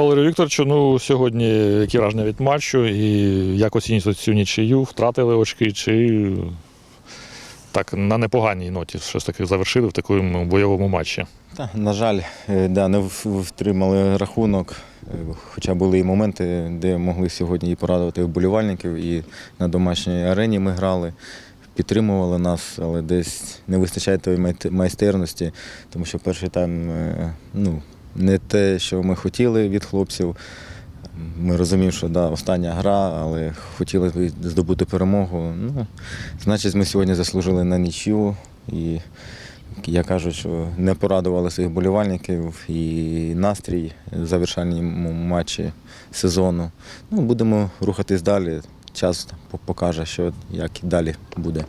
Валерію Вікторовичу, ну сьогодні які враження від матчу і як оцінюєте цю нічию? Втратили очки чи так на непоганій ноті щось таки завершили в такому бойовому матчі? Та, на жаль, е, да, не втримали рахунок. Е, Хоча були і моменти, де могли сьогодні і порадувати вболівальників, і на домашній арені ми грали, підтримували нас, але десь не вистачає тої майстерності, тому що перший тайм е, ну, не те, що ми хотіли від хлопців. Ми розуміємо, що да, остання гра, але хотіли б здобути перемогу. Ну, значить, ми сьогодні заслужили на нічю. І я кажу, що не порадували своїх болівальників і настрій в завершальному матчі сезону. Ну, будемо рухатись далі. Час покаже, що як і далі буде.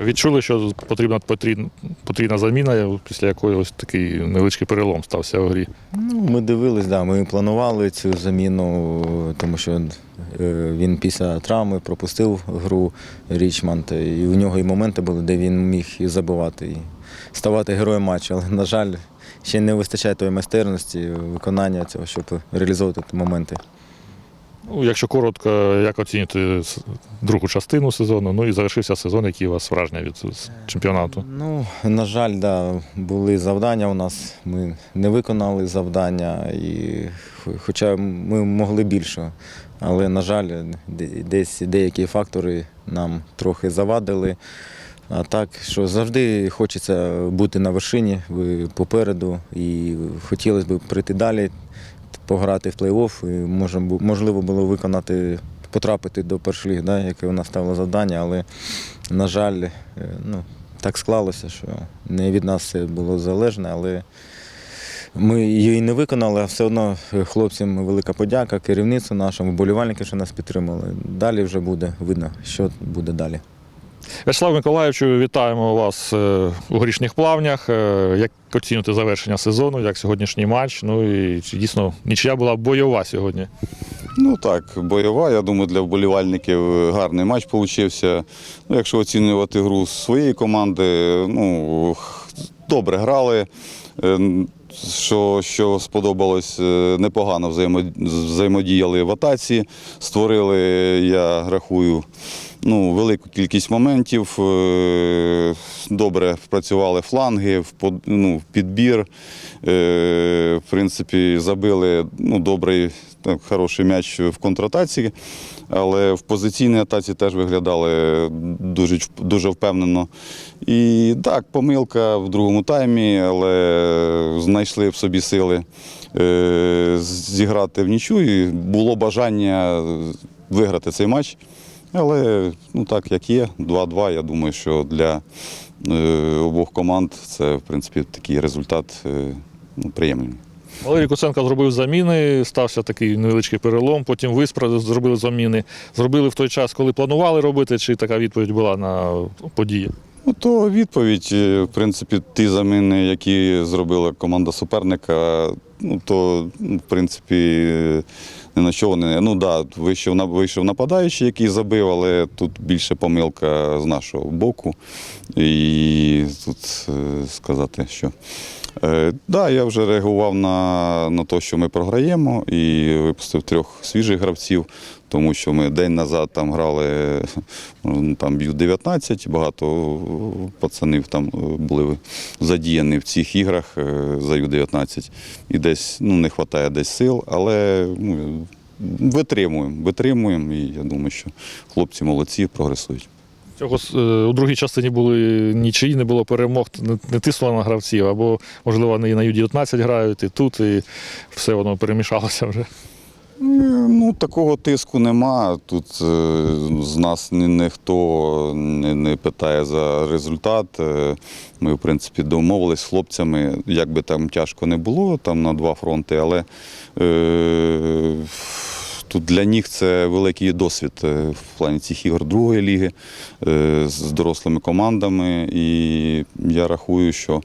Відчули, що потрібна потрібна, потрібна заміна, після якої ось такий невеличкий перелом стався у грі. Ну, ми дивились, да, ми планували цю заміну, тому що е, він після травми пропустив гру Річмонд, і у нього і моменти були, де він міг і забивати, і ставати героєм матчу. Але, на жаль, ще не вистачає тої майстерності, виконання цього, щоб реалізовувати ті моменти. Ну, якщо коротко, як оцінюєте с- другу частину сезону, ну і завершився сезон, які у вас враження від чемпіонату? Ну, на жаль, да, були завдання у нас. Ми не виконали завдання, і, хоча ми могли більше. Але, на жаль, десь деякі фактори нам трохи завадили. А так, що завжди хочеться бути на вершині попереду, і хотілося б прийти далі, пограти в плей-офф. І можливо було виконати, потрапити до першої ліги, да, яке у нас ставило завдання, але, на жаль, е, ну, так склалося, що не від нас це було залежне, але ми її не виконали, а все одно хлопцям велика подяка, керівництву нашому, вболівальники, що нас підтримали. Далі вже буде видно, що буде далі. Вячеслав Миколаївичу, вітаємо вас е, у горішніх плавнях. Е, Як оцінюєте завершення сезону, як сьогоднішній матч? Ну і дійсно нічия була бойова сьогодні? Ну так, бойова. Я думаю, для вболівальників гарний матч получився. Ну, якщо оцінювати гру своєї команди, ну добре грали. Е, Що, що сподобалось, е, непогано взаємодіяли в атаці, створили, я рахую, ну, велику кількість моментів. е, Добре впрацювали фланги, ну, підбір. Е, В принципі, забили ну, добрий, так, хороший м'яч в контратаці, але в позиційній атаці теж виглядали дуже, дуже впевнено. І так, помилка в другому таймі, але знайшли в собі сили е, зіграти в нічу. І було бажання виграти цей матч. Але ну так як є, 2-2, я думаю, що для е, обох команд це в принципі такий результат е, ну, приємний. Валерій Куценко зробив заміни, стався такий невеличкий перелом. Потім ви зробили заміни. Зробили в той час, коли планували робити, чи така відповідь була на події? Ну, то відповідь, е, в принципі, ті заміни, які зробила команда суперника, ну то ну, в принципі ні на що вони. Ну да, вийшов вийшов нападаючий, який забив, але тут більше помилка з нашого боку. І тут е, сказати, що. Е, да, я вже реагував на, на те, що ми програємо, і випустив трьох свіжих гравців, тому що ми день назад там грали там б'ють 19, багато пацанів там е, були задіяні в цих іграх е, за Ю-19. І десь ну, не вистачає десь сил, але ну, витримуємо, витримуємо, і я думаю, що хлопці молодці, прогресують. Цього е, у другій частині були нічиї, не було перемог, не, тиснуло на гравців, або, можливо, вони і на Ю-19 грають, і тут, і все воно перемішалося вже. Ну, такого тиску нема. Тут е, з нас ні, ніхто не питає за результат. Е, Ми, в принципі, домовились з хлопцями, як би там тяжко не було, там на два фронти, але е, тут для них це великий досвід е, в плані цих ігор другої ліги е, з дорослими командами. І я рахую, що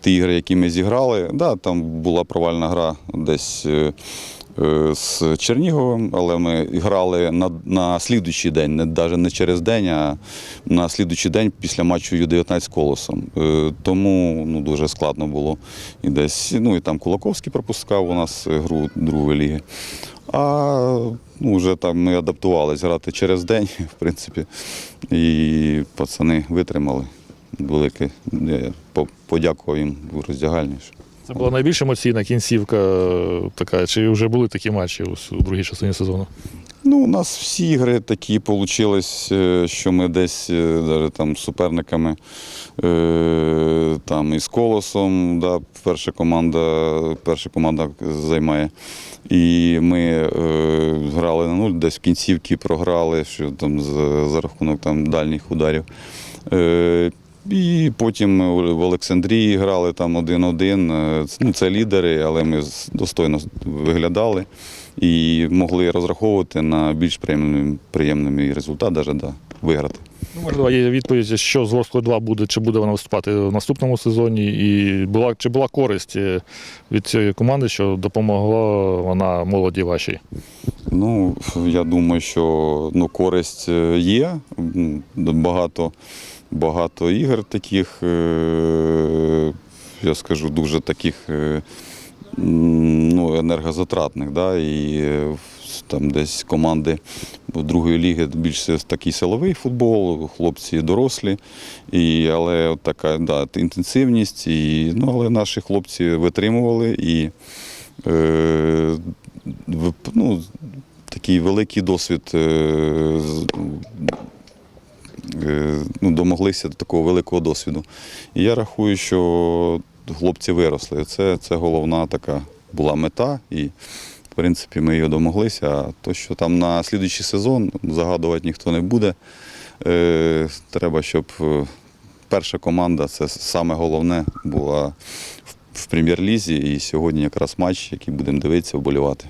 ті ігри, які ми зіграли, да, там була провальна гра десь. е, з Черніговим, але ми грали на, на слідуючий день, не навіть не через день, а на слідуючий день після матчу Ю-19 з колосом. Тому ну, дуже складно було. І десь, ну і там Кулаковський пропускав у нас гру другої ліги. А ну, вже там ми адаптувалися грати через день, в принципі. І пацани витримали. Велике. Подякував їм в роздягальні. Це була найбільш емоційна кінцівка е, така. Чи вже були такі матчі у другій частині сезону? Ну, у нас всі ігри такі вийшли, що ми десь е, даже там з суперниками е, там із колосом, да, перша команда, перша команда займає. І ми е, грали на нуль, десь в кінцівці програли, що там за, за рахунок там, дальніх ударів. Е, і потім ми в Олександрії грали там один-один. Е, Ну, це лідери, але ми достойно виглядали і могли розраховувати на більш приємний, приємний результат, навіть да, виграти. Ну, можливо, є відповідь, що з Ворсклою 2 буде, чи буде вона виступати в наступному сезоні, і була, чи була користь е, від цієї команди, що допомогла вона молоді вашій? Ну, я думаю, що ну, користь е, є. Багато, багато ігор таких, е, я скажу, дуже таких ну, енергозатратних. Да? І там десь команди другої ліги більше такий силовий футбол, хлопці дорослі. І, але от така да, інтенсивність. І, ну, але наші хлопці витримували і е, ну, такий великий досвід. е, е, Ну, домоглися до такого великого досвіду. І я рахую, що хлопці виросли. Це, це головна така була мета. І, в принципі, ми її домоглися. А то, що там на слідуючий сезон загадувати ніхто не буде. Е, Треба, щоб е, перша команда, це саме головне, була в- в прем'єр-лізі. І сьогодні якраз матч, який будемо дивитися, вболівати.